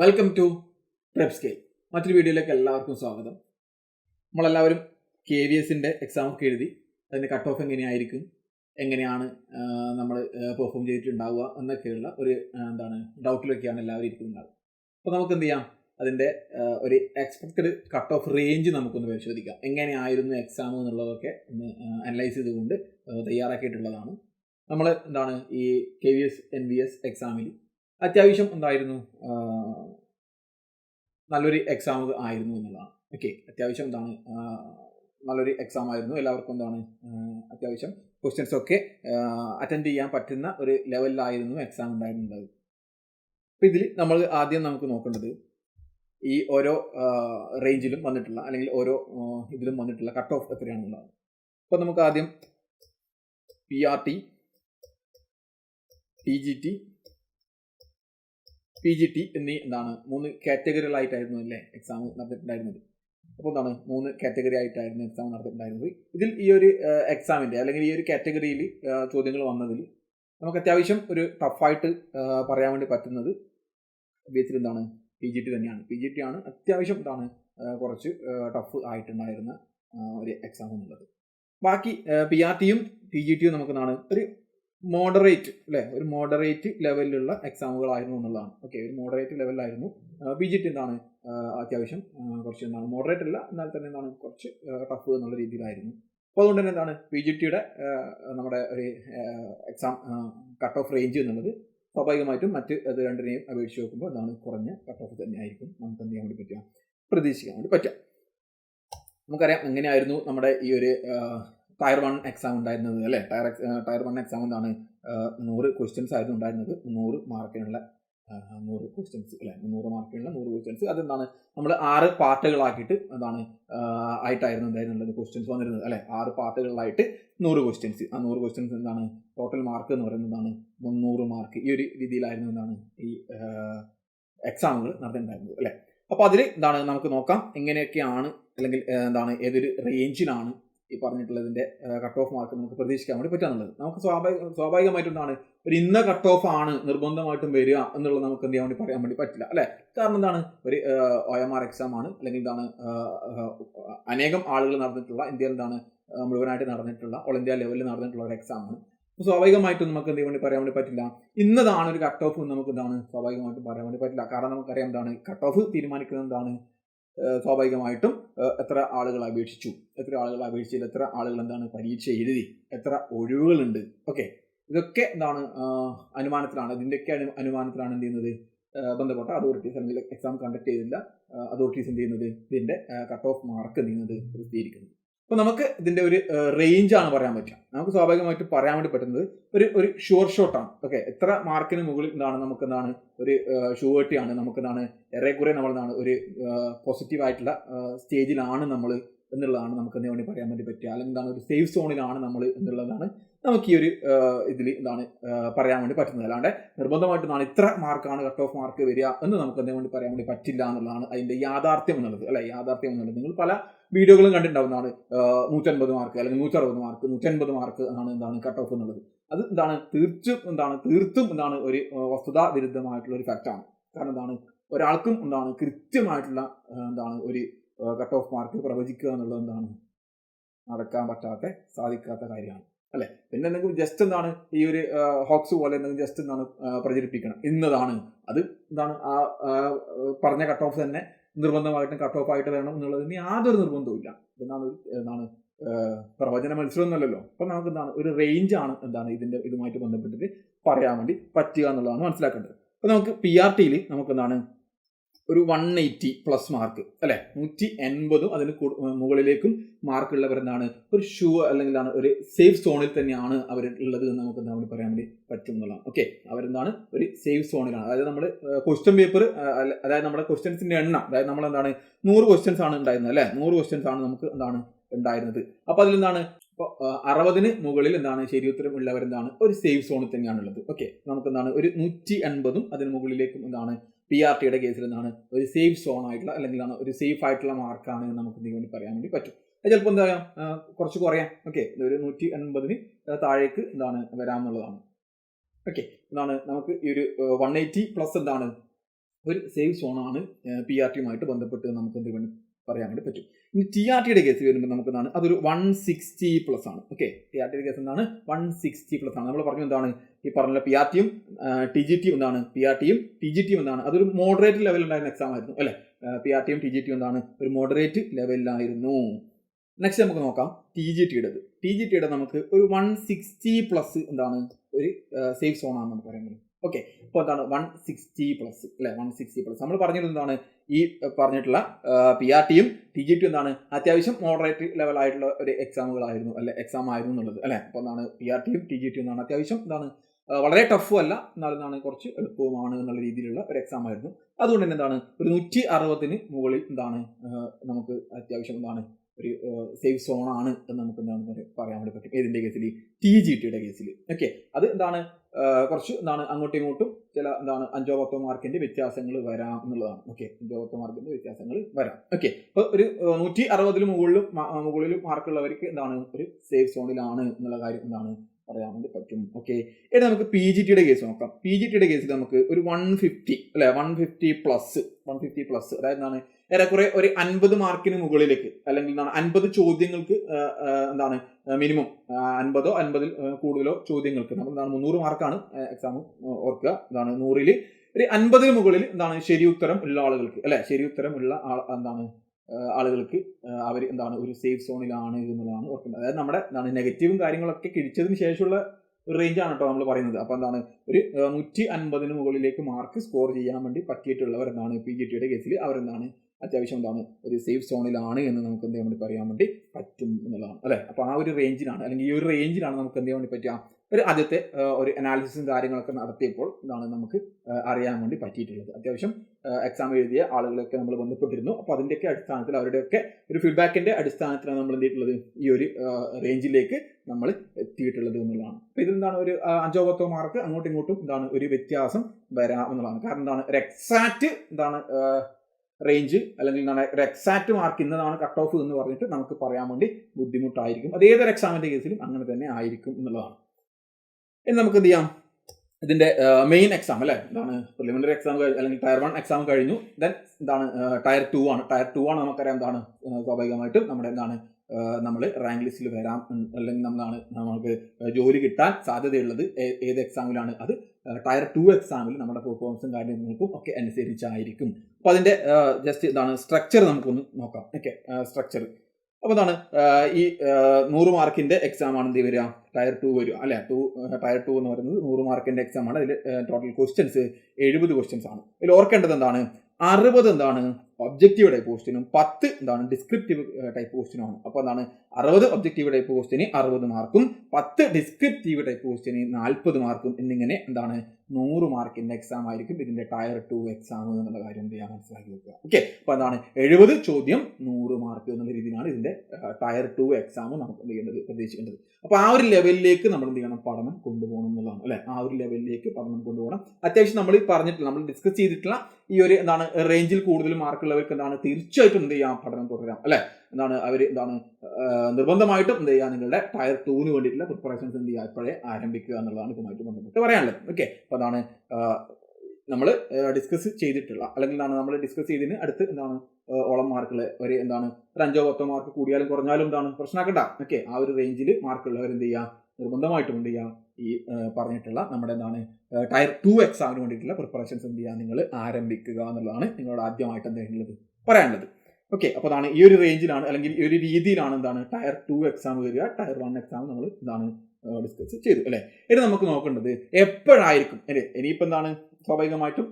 Welcome to prep scale മറ്റൊരു വീഡിയോയിലേക്ക് എല്ലാവർക്കും സ്വാഗതം. നമ്മളെല്ലാവരും കെ വി എസിന്റെ എക്സാം ഒക്കെ എഴുതി അതിന്റെ കട്ട് ഓഫ് എങ്ങനെയായിരിക്കും എങ്ങനെയാണ് നമ്മൾ പെർഫോം ചെയ്തിട്ടുണ്ടാവുക എന്നൊക്കെയുള്ള ഒരു എന്താണ് ഡൗട്ടിലൊക്കെയാണ് എല്ലാവരും ഇരിക്കുന്നുണ്ടാവുക അപ്പോൾ നമുക്ക് എന്ത് ചെയ്യാം? അതിന്റെ ഒരു എക്സ്പെക്റ്റഡ് കട്ട് ഓഫ് റേഞ്ച് നമുക്കൊന്ന് പരിശോധിക്കാം. എങ്ങനെയായിരുന്നു എക്സാം എന്നുള്ളതൊക്കെ ഒന്ന് അനലൈസ് ചെയ്തുകൊണ്ട് തയ്യാറാക്കിയിട്ടുള്ളതാണ്. നമ്മൾ എന്താണ് ഈ K V S N V S എക്സാമിൽ അത്യാവശ്യം എന്തായിരുന്നു? നല്ലൊരു എക്സാം ആയിരുന്നു എന്നുള്ളതാണ്. ഓക്കെ അത്യാവശ്യം എന്താണ്? നല്ലൊരു എക്സാം ആയിരുന്നു. എല്ലാവർക്കും എന്താണ്? അത്യാവശ്യം ക്വസ്റ്റ്യൻസ് ഒക്കെ അറ്റൻഡ് ചെയ്യാൻ പറ്റുന്ന ഒരു ലെവലിലായിരുന്നു എക്സാം ഉണ്ടായിരുന്നത്. അപ്പം ഇതിൽ നമ്മൾ ആദ്യം നമുക്ക് നോക്കേണ്ടത് ഈ ഓരോ റേഞ്ചിലും വന്നിട്ടുള്ള അല്ലെങ്കിൽ ഓരോ ഇതിലും വന്നിട്ടുള്ള കട്ട് ഓഫ് എത്രയാണെന്നുള്ളത് അപ്പോൾ നമുക്ക് ആദ്യം P R T T G T P G T എന്നീ എന്താണ് മൂന്ന് കാറ്റഗറികളായിട്ടായിരുന്നു അല്ലേ എക്സാം നടത്തിയിട്ടുണ്ടായിരുന്നത് അപ്പോൾ എന്താണ് മൂന്ന് കാറ്റഗറി ആയിട്ടായിരുന്നു എക്സാം നടത്തിയിട്ടുണ്ടായിരുന്നത് ഇതിൽ ഈ ഒരു എക്സാമിന്റെ അല്ലെങ്കിൽ ഈ ഒരു കാറ്റഗറിയിൽ ചോദ്യങ്ങൾ വന്നതിൽ നമുക്ക് അത്യാവശ്യം ഒരു ടഫായിട്ട് പറയാൻ വേണ്ടി പറ്റുന്നത് ബേസിൽ എന്താണ് പി ജി ടി തന്നെയാണ്. പി ജി ടി ആണ് അത്യാവശ്യം എന്താണ് കുറച്ച് ടഫ് ആയിട്ടുണ്ടായിരുന്ന ഒരു എക്സാം എന്നുള്ളത് ബാക്കി പി ആർ ടിയും പി ജി ടിയും നമുക്ക് എന്താണ് ഒരു മോഡറേറ്റ് അല്ലേ? ഒരു മോഡറേറ്റ് ലെവലിലുള്ള എക്സാമുകളായിരുന്നു എന്നുള്ളതാണ്. ഓക്കെ ഒരു മോഡറേറ്റ് ലെവലിലായിരുന്നു ബി ജി ടി എന്താണ്? അത്യാവശ്യം കുറച്ച് എന്താണ്? മോഡറേറ്റ് അല്ല എന്നാൽ തന്നെ എന്താണ്? കുറച്ച് ടഫ് എന്നുള്ള രീതിയിലായിരുന്നു. അപ്പോൾ അതുകൊണ്ട് തന്നെ എന്താണ്? പി ജി ടിയുടെ നമ്മുടെ ഒരു എക്സാം കട്ട് ഓഫ് റേഞ്ച് എന്നുള്ളത് സ്വാഭാവികമായിട്ടും മറ്റ് അത് രണ്ടിനെയും അപേക്ഷിച്ച് നോക്കുമ്പോൾ എന്താണ് കുറഞ്ഞ കട്ട് ഓഫ് തന്നെയായിരിക്കും. നമുക്ക് എന്ത് ചെയ്യാൻ വേണ്ടി പറ്റുക? പ്രതീക്ഷിക്കാൻ വേണ്ടി പറ്റുക. നമുക്കറിയാം എങ്ങനെയായിരുന്നു നമ്മുടെ ഈ ഒരു ടയർ വൺ എക്സാം ഉണ്ടായിരുന്നത് അല്ലേ? ടയർ ടയർ വൺ എക്സാം എന്താണ് നൂറ് ക്വസ്റ്റ്യൻസ് ആയിരുന്നു ഉണ്ടായിരുന്നത്. നൂറ് മാർക്കിനുള്ള നൂറ് ക്വസ്റ്റ്യൻസ് അല്ലെ? നൂറ് മാർക്കിനുള്ള നൂറ് ക്വസ്റ്റ്യൻസ് അതെന്താണ്? നമ്മൾ ആറ് പാർട്ടുകളാക്കിയിട്ട് എന്താണ് ആയിട്ടായിരുന്നു എന്തായിരുന്നുള്ളത് ക്വസ്റ്റ്യൻസ് വന്നിരുന്നത് അല്ലെ? ആറ് പാർട്ടുകളിലായിട്ട് നൂറ് ക്വസ്റ്റ്യൻസ് ആ നൂറ് ക്വസ്റ്റ്യൻസ് എന്താണ്? ടോട്ടൽ മാർക്ക് എന്ന് പറയുന്നത് എന്താണ് മുന്നൂറ് മാർക്ക് ഈ ഒരു രീതിയിലായിരുന്നു എന്താണ് ഈ എക്സാമുകൾ നടന്നിട്ടുണ്ടായിരുന്നത് അല്ലെ? അപ്പോൾ അതിൽ എന്താണ് നമുക്ക് നോക്കാം. എങ്ങനെയൊക്കെയാണ് അല്ലെങ്കിൽ എന്താണ് ഏതൊരു റേഞ്ചിലാണ് ഈ പറഞ്ഞിട്ടുള്ളതിന്റെ കട്ട് ഓഫ് മാർക്ക് നമുക്ക് പ്രതീക്ഷിക്കാൻ വേണ്ടി പറ്റാന്നുള്ളത് നമുക്ക് സ്വാഭാവിക സ്വാഭാവികമായിട്ടുണ്ടാണ് ഒരു ഇന്ന കട്ട് ഓഫ് ആണ് നിർബന്ധമായിട്ടും വരിക എന്നുള്ളത് നമുക്ക് എന്ത് ചെയ്യാൻ വേണ്ടി പറയാൻ വേണ്ടി പറ്റില്ല അല്ലെ? കാരണം എന്താണ്? ഒരു ഒ എം ആർ എക്സാം ആണ് അല്ലെങ്കിൽ എന്താണ് അനേകം ആളുകൾ നടന്നിട്ടുള്ള ഇന്ത്യയിൽ എന്താണ് മുഴുവനായിട്ട് നടന്നിട്ടുള്ള ഓൾ ഇന്ത്യ ലെവലിൽ നടന്നിട്ടുള്ള ഒരു എക്സാം ആണ്. സ്വാഭാവികമായിട്ടും നമുക്ക് എന്ത് വേണ്ടി പറയാൻ വേണ്ടി പറ്റില്ല. ഇന്നതാണ് ഒരു കട്ട് ഓഫ് നമുക്ക് എന്താണ് സ്വാഭാവികമായിട്ടും പറയാൻ വേണ്ടി പറ്റില്ല. കാരണം നമുക്കറിയാം എന്താണ് കട്ട് ഓഫ് തീരുമാനിക്കുന്നത് എന്താണ് സ്വാഭാവികമായിട്ടും എത്ര ആളുകൾ അപേക്ഷിച്ചു? എത്ര ആളുകൾ അപേക്ഷിച്ചു എത്ര ആളുകൾ എന്താണ് പരീക്ഷ എഴുതി? എത്ര ഒഴിവുകളുണ്ട്? ഓക്കെ. ഇതൊക്കെ എന്താണ് അനുമാനത്തിലാണ്. ഇതിന്റെയൊക്കെ അനു അനുമാനത്തിലാണ് എന്ത് ചെയ്യുന്നത്? ബന്ധപ്പെട്ട അതോറിറ്റീസ് അല്ലെങ്കിൽ എക്സാം കണ്ടക്ട് ചെയ്തില്ല. അതോറിറ്റീസ് എന്ത് ചെയ്യുന്നത്? ഇതിന്റെ കട്ട് ഓഫ് മാർക്ക് എന്ത് ചെയ്യുന്നത്? പ്രസിദ്ധീകരിക്കുന്നത് അപ്പോൾ നമുക്ക് ഇതിന്റെ ഒരു റേഞ്ച് ആണ് പറയാൻ പറ്റുക. നമുക്ക് സ്വാഭാവികമായിട്ട് പറയാൻ വേണ്ടി പറ്റുന്നത് ഒരു ഒരു ഷുവർ ഷോട്ടാണ് ഓക്കെ എത്ര മാർക്കിന് മുകളിൽ എന്താണ് നമുക്ക് എന്താണ് ഒരു ഷുവേർട്ടിയാണ് നമുക്ക് എന്താണ് ഏറെക്കുറെ നമ്മൾ എന്താണ് ഒരു പോസിറ്റീവ് ആയിട്ടുള്ള സ്റ്റേജിലാണ് നമ്മൾ എന്നുള്ളതാണ് നമുക്ക് എന്തിനു വേണ്ടി പറയാൻ വേണ്ടി പറ്റുക. അല്ലെങ്കിൽ എന്താണ് ഒരു സേഫ് സോണിലാണ് നമ്മൾ എന്നുള്ളതാണ് നമുക്ക് ഈ ഒരു ഇതിൽ എന്താണ് പറയാൻ വേണ്ടി പറ്റുന്നത്. അല്ലാണ്ട് നിർബന്ധമായിട്ട് എന്താണ് ഇത്ര മാർക്കാണ് കട്ട് ഓഫ് മാർക്ക് വരിക എന്ന് നമുക്ക് എന്തിനു വേണ്ടി പറയാൻ വേണ്ടി പറ്റില്ല എന്നുള്ളതാണ് അതിന്റെ യാഥാർത്ഥ്യം എന്നുള്ളത്. അല്ലെ? യാഥാർത്ഥ്യം എന്നുള്ളത്. നിങ്ങൾ പല വീഡിയോകളും കണ്ടിട്ടുണ്ടാവുന്നതാണ് നൂറ്റൻപത് മാർക്ക് അല്ലെങ്കിൽ നൂറ്ററുപത് മാർക്ക് നൂറ്റൻപത് മാർക്ക് എന്നാണ് എന്താണ് കട്ട് ഓഫ് എന്നുള്ളത്. അത് എന്താണ് തീർച്ചും എന്താണ് തീർത്തും എന്താണ് ഒരു വസ്തുതാ വിരുദ്ധമായിട്ടുള്ള ഒരു ഫാക്റ്റാണ് കാരണം എന്താണ് ഒരാൾക്കും എന്താണ് കൃത്യമായിട്ടുള്ള എന്താണ് ഒരു കട്ട് ഓഫ് മാർക്ക് പ്രവചിക്കുക എന്നുള്ളത് എന്താണ് നടക്കാൻ പറ്റാത്ത സാധിക്കാത്ത കാര്യമാണ്. അല്ലെ? പിന്നെ എന്തെങ്കിലും ജസ്റ്റ് എന്താണ് ഈ ഒരു ഹോക്സ് പോലെ എന്തെങ്കിലും ജസ്റ്റ് എന്താണ് പ്രചരിപ്പിക്കണം ഇന്നതാണ് അത് എന്താണ് ആ, പറഞ്ഞ കട്ട് ഓഫ് തന്നെ നിർബന്ധമായിട്ടും കട്ട് ഓഫ് ആയിട്ട് വേണം എന്നുള്ളതിന് യാതൊരു നിർബന്ധവും ഇല്ല എന്താണ് എന്താണ് പ്രവചന മത്സരം എന്നല്ലല്ലോ അപ്പൊ നമുക്ക് എന്താണ് ഒരു റേഞ്ച് ആണ് എന്താണ് ഇതിന്റെ ഇതുമായിട്ട് ബന്ധപ്പെട്ടിട്ട് പറയാൻ വേണ്ടി പറ്റുക എന്നുള്ളതാണ് മനസ്സിലാക്കേണ്ടത്. അപ്പൊ നമുക്ക് പി ആർ ടിയിൽ നമുക്ക് എന്താണ് ഒരു വൺ എയ്റ്റി പ്ലസ് മാർക്ക് അല്ലെ? നൂറ്റി എൺപതും അതിന് മുകളിലേക്കും മാർക്കുള്ളവർ എന്താണ് ഒരു ഷൂ അല്ലെങ്കിൽ ഒരു സേഫ് സോണിൽ തന്നെയാണ് അവർ ഉള്ളത് എന്ന് നമുക്ക് നമ്മൾ പറയാൻ വേണ്ടി പറ്റും എന്നുള്ളതാണ്. ഓക്കെ അവരെന്താണ്? ഒരു സേഫ് സോണിലാണ് അതായത് നമ്മൾ ക്വസ്റ്റ്യൻ പേപ്പർ അതായത് നമ്മുടെ ക്വസ്റ്റ്യൻസിന്റെ എണ്ണം അതായത് നമ്മൾ എന്താണ് നൂറ് ക്വസ്റ്റ്യൻസ് ആണ് ഉണ്ടായിരുന്നത് അല്ലെ? നൂറ് ക്വസ്റ്റ്യൻസ് ആണ് നമുക്ക് എന്താണ് ഉണ്ടായിരുന്നത്. അപ്പൊ അതിലെന്താണ്? ഇപ്പൊ അറുപതിന് മുകളിൽ എന്താണ്? ശരി ഉത്തരം ഉള്ളവരെന്താണ്? ഒരു സേഫ് സോണിൽ തന്നെയാണ് ഉള്ളത്. ഓക്കെ നമുക്ക് എന്താണ് ഒരു നൂറ്റി അൻപതും അതിന് മുകളിലേക്കും എന്താണ്? പി ആർ ടിയുടെ കേസിൽ നിന്നാണ് ഒരു സേഫ് സോൺ ആയിട്ടുള്ള അല്ലെങ്കിൽ ആണ് ഒരു സേഫ് ആയിട്ടുള്ള മാർക്കാണ് നമുക്ക് ഇതിനു വേണ്ടി പറയാൻ വേണ്ടി പറ്റും. ചിലപ്പോൾ എന്താ പറയാം കുറച്ച് കുറയാം. ഓക്കെ ഒരു നൂറ്റി എൺപതിന് താഴേക്ക് എന്താണ് വരാമെന്നുള്ളതാണ്. ഓക്കെ എന്താണ് നമുക്ക് ഈ ഒരു വൺ എയ്റ്റി പ്ലസ് എന്താണ് ഒരു സേഫ് സോണാണ് പി ആർ ടിയുമായിട്ട് ബന്ധപ്പെട്ട് നമുക്ക് എന്ത് പറയാൻ വേണ്ടി പറ്റും. ഇനി ടി ആർ ടിയുടെ കേസ് വരുമ്പോൾ നമുക്ക് എന്താണ് അതൊരു വൺ സിക്സ്റ്റി പ്ലസ് ആണ്. ഓക്കെ ടി ആർ ടിയുടെ കേസ് എന്താണ്? വൺ സിക്സ്റ്റി പ്ലസ് ആണ്. നമ്മൾ പറഞ്ഞു എന്താണ്? ഈ പറഞ്ഞ പി ആർ ടിയും ടി ജി ടിയും എന്താണ്? പി ആർ ടിയും ടി ജി ടിയും എന്താണ്? അതൊരു മോഡറേറ്റ് ലെവലിൽ ഉണ്ടായിരുന്ന എക്സാം ആയിരുന്നു. അല്ലേ? പി ആർ ടിയും ടി ജി ടിയും എന്താണ്? ഒരു മോഡറേറ്റ് ലെവലിലായിരുന്നു നെക്സ്റ്റ് നമുക്ക് നോക്കാം. ടി ജി ടിയുടേത് ടി ജി ടിയുടെ നമുക്ക് ഒരു വൺ സിക്സ്റ്റി പ്ലസ് എന്താണ്? ഒരു സേഫ് ആണെന്ന് നമുക്ക് പറ്റും. ഓക്കെ ഇപ്പോൾ എന്താണ് വൺ സിക്സ്റ്റി പ്ലസ് അല്ലെ? വൺ സിക്സ്റ്റി പ്ലസ് നമ്മൾ പറഞ്ഞത് എന്താണ്? ഈ പറഞ്ഞിട്ടുള്ള പി ആർ ടിയും ടി ജി ടിയും എന്താണ്? അത്യാവശ്യം മോഡറേറ്റ് ലെവൽ ആയിട്ടുള്ള ഒരു എക്സാമുകളായിരുന്നു അല്ലെ? എക്സാം ആയിരുന്നു എന്നുള്ളത് അല്ലെ? അപ്പോൾ എന്താണ് പി ആർ ടിയും ടി ജി ടിയും എന്താണ് അത്യാവശ്യം എന്താണ് വളരെ ടഫും അല്ല എന്നാലും എന്താണ് കുറച്ച് എളുപ്പവുമാണ് എന്നുള്ള രീതിയിലുള്ള ഒരു എക്സാം ആയിരുന്നു. അതുകൊണ്ട് തന്നെ എന്താണ് ഒരു നൂറ്റി അറുപതിന് മുകളിൽ എന്താണ് നമുക്ക് അത്യാവശ്യം എന്താണ് ഒരു സേഫ് സോൺ ആണ് എന്ന് നമുക്ക് എന്താണ് പറയാൻ വേണ്ടി പറ്റും. ഏതിന്റെ കേസിൽ ടി ജി ടിയുടെ കേസിൽ ഓക്കെ അത് എന്താണ്? കുറച്ച് എന്താണ്? അങ്ങോട്ടും ഇങ്ങോട്ടും ചില എന്താണ്? അഞ്ചോ പത്തോ മാർക്കിന്റെ വ്യത്യാസങ്ങൾ വരാം എന്നുള്ളതാണ്. ഓക്കെ അഞ്ചോ പത്തോ മാർക്കിന്റെ വ്യത്യാസങ്ങൾ വരാം. ഓക്കെ അപ്പോൾ ഒരു നൂറ്റി അറുപതിന് മുകളിലും മുകളിലും മാർക്കുള്ളവർക്ക് എന്താണ്? ഒരു സേഫ് സോണിലാണ് എന്നുള്ള കാര്യം എന്താണ്? പറയാൻ വേണ്ടി പറ്റും. ഓക്കെ ഇനി നമുക്ക് പി ജി ടിയുടെ കേസ് നോക്കാം. പി ജി ടിയുടെ കേസിൽ നമുക്ക് ഒരു വൺ ഫിഫ്റ്റി അല്ലെ? One fifty plus one fifty plus അതായത് എന്താണ്? ഏറെക്കുറെ ഒരു അൻപത് മാർക്കിന് മുകളിലേക്ക് അല്ലെങ്കിൽ എന്താണ് അൻപത് ചോദ്യങ്ങൾക്ക് എന്താണ് മിനിമം അൻപതോ അൻപതിൽ കൂടുതലോ ചോദ്യങ്ങൾക്ക്. നമ്മൾ എന്താണ് മുന്നൂറ് മാർക്കാണ് എക്സാം ഓർക്കുക. എന്താണ് നൂറിൽ ഒരു അൻപതിന് മുകളിൽ എന്താണ് ശരി ഉത്തരം ഉള്ള ആളുകൾക്ക് അല്ലെ? ശരി ഉത്തരം ഉള്ള എന്താണ് ആളുകൾക്ക് അവർ എന്താണ് ഒരു സേഫ് സോണിലാണ് എന്നുള്ളതാണ് ഓർക്കുന്നത് അതായത് നമ്മുടെ എന്താണ് നെഗറ്റീവും കാര്യങ്ങളൊക്കെ കിഴിച്ചതിന് ശേഷമുള്ള ഒരു റേഞ്ചാണ് കേട്ടോ നമ്മൾ പറയുന്നത്. അപ്പോൾ എന്താണ് ഒരു നൂറ്റി അൻപതിന് മുകളിലേക്ക് മാർക്ക് സ്കോർ ചെയ്യാൻ വേണ്ടി പറ്റിയിട്ടുള്ളവർ എന്താണ് പി ജി ടിയുടെ കേസിൽ അവരെന്താണ് അത്യാവശ്യം എന്താണ്? ഒരു സേഫ് സോണിലാണ് എന്ന് നമുക്ക് എന്ത് ചെയ്യാൻ വേണ്ടി പറയാൻ വേണ്ടി പറ്റും എന്നുള്ളതാണ് അല്ലേ? അപ്പോൾ ആ ഒരു റേഞ്ചിലാണ് അല്ലെങ്കിൽ ഈ ഒരു റേഞ്ചിലാണ് നമുക്ക് എന്ത് ചെയ്യാൻ വേണ്ടി പറ്റുക? ഒരു ആദ്യത്തെ ഒരു അനാലിസിസും കാര്യങ്ങളൊക്കെ നടത്തിയപ്പോൾ ഇതാണ് നമുക്ക് അറിയാൻ വേണ്ടി പറ്റിയിട്ടുള്ളത്. അത്യാവശ്യം എക്സാം എഴുതിയ ആളുകളൊക്കെ നമ്മൾ ബന്ധപ്പെട്ടിരുന്നു. അപ്പോൾ അതിന്റെയൊക്കെ അടിസ്ഥാനത്തിൽ അവരുടെയൊക്കെ ഒരു ഫീഡ്ബാക്കിന്റെ അടിസ്ഥാനത്തിലാണ് നമ്മൾ എന്ത് ചെയ്തിട്ടുള്ളത്? ഈ ഒരു റേഞ്ചിലേക്ക് നമ്മൾ എത്തിയിട്ടുള്ളത് എന്നുള്ളതാണ്. അപ്പോൾ ഇതെന്താണ് ഒരു അഞ്ചോ പത്തോ മാർക്ക് അങ്ങോട്ടും ഇങ്ങോട്ടും എന്താണ് ഒരു വ്യത്യാസം വരാം എന്നുള്ളതാണ്. കാരണം എന്താണ്? ഒരു എക്സാക്റ്റ് എന്താണ് റേഞ്ച് അല്ലെങ്കിൽ എന്താണ് ഒരു എക്സാക്ട് മാർക്ക് ഇന്നതാണ് കട്ട് ഓഫ് എന്ന് പറഞ്ഞിട്ട് നമുക്ക് പറയാൻ വേണ്ടി ബുദ്ധിമുട്ടായിരിക്കും. അത് ഏതൊരു എക്സാമിന്റെ കേസിലും അങ്ങനെ തന്നെ ആയിരിക്കും എന്നുള്ളതാണ്. ഇനി നമുക്ക് എന്ത് ചെയ്യാം? ഇതിന്റെ മെയിൻ എക്സാം അല്ലേ? എന്താണ് പ്രിലിമിനറി എക്സാം അല്ലെങ്കിൽ ടയർ വൺ എക്സാം കഴിഞ്ഞു. ദെൻ എന്താണ് ടയർ ടു ആണ്. ടയർ ടു ആണ് നമുക്കറിയാം എന്താണ് സ്വാഭാവികമായിട്ടും നമ്മുടെ എന്താണ് നമ്മൾ റാങ്ക് ലിസ്റ്റിൽ വരാം. അല്ലെങ്കിൽ നമ്മളാണ് നമുക്ക് ജോലി കിട്ടാൻ സാധ്യതയുള്ളത് ഏത് എക്സാമിലാണ് അത് ടയർ ടു എക്സാമിൽ നമ്മുടെ പെർഫോമൻസും കാര്യങ്ങൾക്കും ഒക്കെ അനുസരിച്ചായിരിക്കും. അപ്പോൾ അതിന്റെ ജസ്റ്റ് ഇതാണ് സ്ട്രക്ചർ നമുക്കൊന്ന് നോക്കാം. ഓക്കെ സ്ട്രക്ചർ അപ്പൊ എന്താണ് ഈ നൂറ് മാർക്കിന്റെ എക്സാം ആണ് എന്ത് വരിക? ടയർ ടു വരിക. അല്ലെ? ടു ടയർ ടു എന്ന് പറയുന്നത് നൂറ് മാർക്കിന്റെ എക്സാം ആണ്. അതിൽ ടോട്ടൽ ക്വസ്റ്റ്യൻസ് എഴുപത് ക്വസ്റ്റ്യൻസ് ആണ്. ഇതിൽ ഓർക്കേണ്ടത് എന്താണ്? അറുപത് എന്താണ്? ഒബ്ജക്റ്റീവ് ടൈപ്പ് ക്വസ്റ്റിനും പത്ത് എന്താണ് ഡിസ്ക്രിപ്റ്റീവ് ടൈപ്പ് ക്വസ്റ്റിനുമാണ് അപ്പോൾ എന്താണ്? അറുപത് ഒബ്ജക്റ്റീവ് ടൈപ്പ് ക്വസ്റ്റിന് അറുപത് മാർക്കും പത്ത് ഡിസ്ക്രിപ്റ്റീവ് ടൈപ്പ് ക്വസ്റ്റിന് നാൽപ്പത് മാർക്കും എന്നിങ്ങനെ എന്താണ്? നൂറ് മാർക്കിന്റെ എക്സാം ആയിരിക്കും. ഇതിന്റെ ടയർ ടു എക്സാം എന്നുള്ള കാര്യം എന്ത് ചെയ്യാൻ മനസ്സിലാക്കി വെക്കുക. ഓക്കെ അപ്പോൾ എന്താണ്? എഴുപത് ചോദ്യം നൂറ് മാർക്ക് എന്നുള്ള രീതിയിലാണ് ഇതിന്റെ ടയർ ടു എക്സാം നമുക്ക് എന്ത് ചെയ്യേണ്ടത്? പ്രതീക്ഷിക്കേണ്ടത്. അപ്പോൾ ആ ഒരു ലെവലിലേക്ക് നമ്മൾ എന്ത് ചെയ്യണം? പഠനം കൊണ്ടുപോകണം എന്നുള്ളതാണ് അല്ലെ? ആ ഒരു ലെവലിലേക്ക് പഠനം കൊണ്ടുപോകണം. അത്യാവശ്യം നമ്മൾ പറഞ്ഞിട്ടില്ല നമ്മൾ ഡിസ്കസ് ചെയ്തിട്ടുള്ള ഈ ഒരു എന്താണ് റേഞ്ചിൽ കൂടുതൽ മാർക്കുള്ളവർക്ക് എന്താണ് തീർച്ചയായിട്ടും എന്ത് ചെയ്യാം? പഠനം തുടരാം. അല്ലെ? എന്താണ് അവർ എന്താണ് നിർബന്ധമായിട്ടും എന്ത് ചെയ്യുക നിങ്ങളുടെ ടയർ ടൂവിന് വേണ്ടിയിട്ടുള്ള പ്രിപ്പറേഷൻസ് എന്ത് ചെയ്യുക ഇപ്പോഴേ ആരംഭിക്കുക എന്നുള്ളതാണ് ഇതുമായിട്ട് ബന്ധപ്പെട്ട് പറയാനുള്ളത്. ഓക്കെ അപ്പോൾ അതാണ് നമ്മൾ ഡിസ്കസ് ചെയ്തിട്ടുള്ള അല്ലെങ്കിൽ എന്താണ് നമ്മൾ ഡിസ്കസ് ചെയ്തതിന് അടുത്ത് എന്താണ് ഓളം മാർക്കുകൾ ഒരു എന്താണ് ഒരു അഞ്ചോ പത്തോ മാർക്ക് കൂടിയാലും കുറഞ്ഞാലും എന്താണ് പ്രശ്നമാക്കണ്ട. ഓക്കെ ആ ഒരു റേഞ്ചിൽ മാർക്കുള്ളവർ എന്ത് ചെയ്യുക നിർബന്ധമായിട്ടും എന്ത് ചെയ്യുക ഈ പറഞ്ഞിട്ടുള്ള നമ്മുടെ എന്താണ് ടയർ ടു എക്സാമിന് വേണ്ടിയിട്ടുള്ള പ്രിപ്പറേഷൻസ് എന്ത് ചെയ്യുക? നിങ്ങൾ ആരംഭിക്കുക എന്നുള്ളതാണ് നിങ്ങളോട് ആദ്യമായിട്ട് എന്തെങ്കിലും പറയാനുള്ളത്. ഓക്കെ അപ്പോൾ അതാണ് ഈ ഒരു റേഞ്ചിലാണ് അല്ലെങ്കിൽ ഈ ഒരു രീതിയിലാണ് എന്താണ് ടയർ ടു എക്സാം വരിക ടയർ വൺ എക്സാം നമ്മൾ എന്താണ് ഡിസ്കസ് ചെയ്തു അല്ലേ? ഇനി നമുക്ക് നോക്കേണ്ടത് എപ്പോഴായിരിക്കും അല്ലേ? ഇനിയിപ്പോൾ എന്താണ് സ്വാഭാവികമായിട്ടും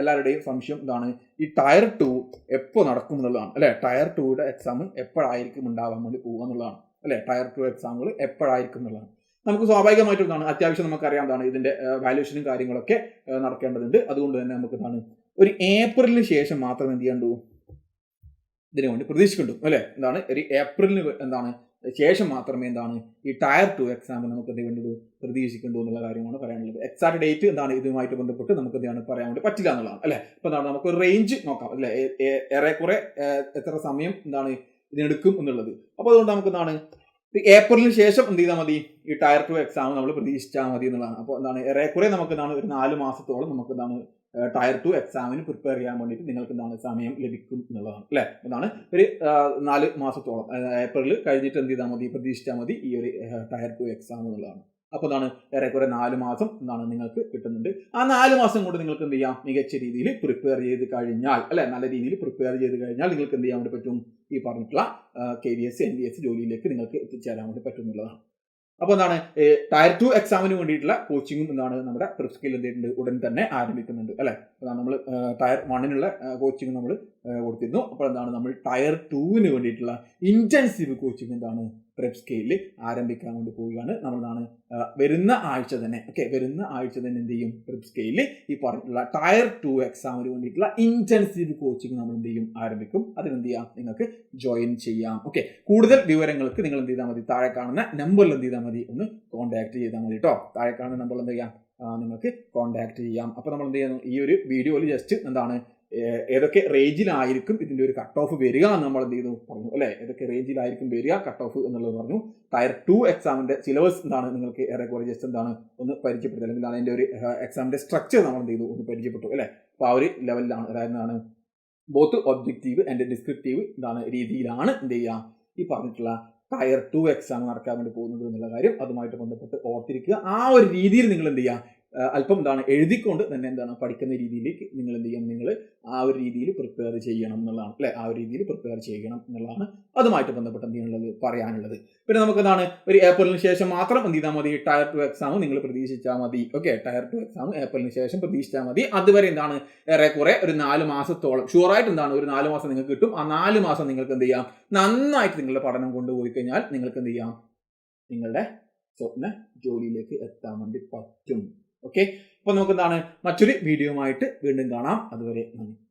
എല്ലാവരുടെയും സംശയം എന്താണ് ഈ ടയർ ടു എപ്പോൾ നടക്കും എന്നുള്ളതാണ് അല്ലേ? ടയർ ടുയുടെ എക്സാം എപ്പോഴായിരിക്കും ഉണ്ടാവാൻ വേണ്ടി പോകുക എന്നുള്ളതാണ് അല്ലേ? ടയർ ടു എക്സാമുകൾ എപ്പോഴായിരിക്കും എന്നുള്ളതാണ്. നമുക്ക് സ്വാഭാവികമായിട്ടും എന്താണ് അത്യാവശ്യം നമുക്കറിയാം എന്താണ് ഇതിന്റെ വാല്യൂഷനും കാര്യങ്ങളൊക്കെ നടക്കേണ്ടതുണ്ട്. അതുകൊണ്ട് തന്നെ നമുക്ക് എന്താണ് ഒരു ഏപ്രിലിന് ശേഷം മാത്രം എന്ത് ചെയ്യണ്ടു ഇതിനു വേണ്ടി പ്രതീക്ഷിക്കണ്ടു അല്ലേ? എന്താണ് ഒരു ഏപ്രിലിന് എന്താണ് ശേഷം മാത്രമേ എന്താണ് ഈ ടയർ ടു എക്സാം നമുക്ക് എന്ത് വേണ്ടി പ്രതീക്ഷിക്കേണ്ടു എന്നുള്ള കാര്യമാണ് പറയാനുള്ളത്. എക്സാക്ട് ഡേറ്റ് എന്താണ് ഇതുമായിട്ട് ബന്ധപ്പെട്ട് നമുക്ക് എന്താണ് പറയാൻ വേണ്ടി പറ്റില്ല എന്നുള്ളതാണ് അല്ലേ? ഇപ്പൊ എന്താണ് നമുക്ക് റേഞ്ച് നോക്കാം അല്ലെ? ഏറെക്കുറെ എത്ര സമയം എന്താണ് ഇതിനെടുക്കും എന്നുള്ളത്. അപ്പോൾ അതുകൊണ്ട് നമുക്ക് എന്താണ് ഏപ്രിലിന് ശേഷം എന്ത് ചെയ്താൽ മതി? ഈ ടയർ ടു എക്സാം നമ്മൾ പ്രതീക്ഷിച്ചാൽ മതി എന്നുള്ളതാണ്. അപ്പോൾ എന്താണ് ഏറെക്കുറെ നമുക്ക് എന്താണ് ഒരു നാല് മാസത്തോളം നമുക്ക് എന്താണ് ടയർ ടു എക്സാമിന് പ്രിപ്പയർ ചെയ്യാൻ വേണ്ടിയിട്ട് നിങ്ങൾക്ക് എന്താണ് സമയം ലഭിക്കും എന്നുള്ളതാണ്. അല്ലേ? എന്താണ് ഒരു നാല് മാസത്തോളം ഏപ്രിൽ കഴിഞ്ഞിട്ട് എന്ത് ചെയ്താൽ മതി പ്രതീക്ഷിച്ചാൽ മതി ഈ ഒരു ടയർ ടു എക്സാം എന്നുള്ളതാണ്. അപ്പോൾ എന്താണ് ഏറെക്കുറെ നാല് മാസം എന്താണ് നിങ്ങൾക്ക് കിട്ടുന്നുണ്ട്. ആ നാല് മാസം കൊണ്ട് നിങ്ങൾക്ക് എന്ത് ചെയ്യാം? മികച്ച രീതിയിൽ പ്രിപ്പയർ ചെയ്ത് കഴിഞ്ഞാൽ അല്ലെ? നല്ല രീതിയിൽ പ്രിപ്പയർ ചെയ്ത് കഴിഞ്ഞാൽ നിങ്ങൾക്ക് എന്ത് ചെയ്യാൻ വേണ്ടി പറ്റും? ഈ പറഞ്ഞിട്ടുള്ള K V S N D S ജോലിയിലേക്ക് നിങ്ങൾക്ക് എത്തിച്ചേരാൻ വേണ്ടി പറ്റുന്നുള്ളതാണ് അപ്പോൾ എന്താണ് ടയർ ടു എക്സാമിന് വേണ്ടിയിട്ടുള്ള കോച്ചിങ്ങും എന്താണ് നമ്മുടെ പ്രിസ്കിൽ എന്ത് ചെയ്യുന്നുണ്ട് ഉടൻ തന്നെ ആരംഭിക്കുന്നുണ്ട് അല്ലേ? നമ്മൾ ടയർ വണ്ണിനുള്ള കോച്ചിങ് നമ്മൾ കൊടുത്തിരുന്നു. അപ്പോൾ എന്താണ് നമ്മൾ ടയർ ടൂവിന് വേണ്ടിയിട്ടുള്ള ഇന്റൻസീവ് കോച്ചിങ് എന്താണ്? പ്രെപ് സ്കെയിലിൽ ആരംഭിക്കാൻ വേണ്ടി പോവുകയാണ്. നമ്മളാണ് വരുന്ന ആഴ്ച തന്നെ ഓക്കെ വരുന്ന ആഴ്ച തന്നെ എന്ത് ചെയ്യും? പ്രിപ് സ്കെയിലിൽ ഈ പറഞ്ഞിട്ടുള്ള ടയർ ടു എക്സാമിന് വേണ്ടിയിട്ടുള്ള ഇന്റൻസീവ് കോച്ചിങ് നമ്മൾ എന്ത് ചെയ്യും? ആരംഭിക്കും. അതിനെന്ത് ചെയ്യാം? നിങ്ങൾക്ക് ജോയിൻ ചെയ്യാം. ഓക്കെ കൂടുതൽ വിവരങ്ങൾക്ക് നിങ്ങൾ എന്ത് ചെയ്താൽ മതി. താഴെ കാണുന്ന നമ്പറിൽ എന്ത് ചെയ്താൽ മതി. ഒന്ന് കോൺടാക്ട് ചെയ്താൽ മതി കേട്ടോ താഴെ കാണുന്ന നമ്പറിൽ എന്ത് ചെയ്യാം? നിങ്ങൾക്ക് കോൺടാക്ട് ചെയ്യാം. അപ്പോൾ നമ്മൾ എന്ത് ചെയ്യുന്നു? ഈ ഒരു വീഡിയോയിൽ ജസ്റ്റ് എന്താണ് ഏതൊക്കെ റേഞ്ചിലായിരിക്കും ഇതിന്റെ ഒരു കട്ട് ഓഫ് വരിക എന്ന് നമ്മൾ എന്ത് ചെയ്തു പറഞ്ഞു അല്ലെ? ഏതൊക്കെ റേഞ്ചിലായിരിക്കും വരിക കട്ട് ഓഫ് എന്നുള്ളത് പറഞ്ഞു. ടയർ ടു എക്സാമിന്റെ സിലബസ് എന്താണ്? നിങ്ങൾക്ക് ഏറെക്കുറെ ജസ്റ്റ് എന്താണ്? ഒന്ന് പരിചയപ്പെടുത്തുക അല്ലെങ്കിൽ അതിന്റെ ഒരു എക്സാമിന്റെ സ്ട്രക്ചർ നമ്മൾ എന്ത് ചെയ്തു? ഒന്ന് പരിചയപ്പെട്ടു അല്ലെ? അപ്പോൾ ആ ഒരു ലെവലിലാണ് അതായത് എന്താണ്? ബോത്ത് ഒബ്ജക്റ്റീവ് ആൻഡ് ഡിസ്ക്രിപ്റ്റീവ് എന്താണ് രീതിയിലാണ് എന്ത് ചെയ്യുക? ഈ പറഞ്ഞിട്ടുള്ള ടയർ ടു എക്സാം നടക്കാൻ വേണ്ടി പോകുന്നത് എന്നുള്ള കാര്യം അതുമായിട്ട് ബന്ധപ്പെട്ട് ഓർത്തിരിക്കുക. ആ ഒരു രീതിയിൽ നിങ്ങൾ എന്ത് ചെയ്യുക? അല്പം എന്താണ് എഴുതിക്കൊണ്ട് തന്നെ എന്താണ് പഠിക്കുന്ന രീതിയിലേക്ക് നിങ്ങൾ എന്ത് ചെയ്യണം? നിങ്ങൾ ആ ഒരു രീതിയിൽ പ്രിപ്പയർ ചെയ്യണം എന്നുള്ളതാണ് അല്ലെ? ആ ഒരു രീതിയിൽ പ്രിപ്പയർ ചെയ്യണം എന്നുള്ളതാണ് അതുമായിട്ട് ബന്ധപ്പെട്ട് എന്ത് പറയാനുള്ളത്. പിന്നെ നമുക്ക് എന്താണ്? ഒരു ഏപ്രിലിന് ശേഷം മാത്രം എന്ത് ചെയ്താൽ മതി? ടയർ ടു എക്സാം നിങ്ങൾ പ്രതീക്ഷിച്ചാൽ മതി. ഓക്കെ ടയർ ടു എക്സാം ഏപ്രിലിന് ശേഷം പ്രതീക്ഷിച്ചാൽ മതി. അതുവരെ എന്താണ്? ഏറെക്കുറെ ഒരു നാല് മാസത്തോളം. ഷുവറായിട്ട് എന്താണ്? ഒരു നാല് മാസം നിങ്ങൾക്ക് കിട്ടും. ആ നാല് മാസം നിങ്ങൾക്ക് എന്ത് ചെയ്യാം? നന്നായിട്ട് നിങ്ങളുടെ പഠനം കൊണ്ടുപോയി കഴിഞ്ഞാൽ നിങ്ങൾക്ക് എന്ത് ചെയ്യാം? നിങ്ങളുടെ സ്വപ്ന ജോലിയിലേക്ക് എത്താൻ വേണ്ടി പറ്റും. ഓക്കെ അപ്പൊ നമുക്ക് എന്താണ് മറ്റൊരു വീഡിയോ വീണ്ടും കാണാം. അതുവരെ നന്ദി.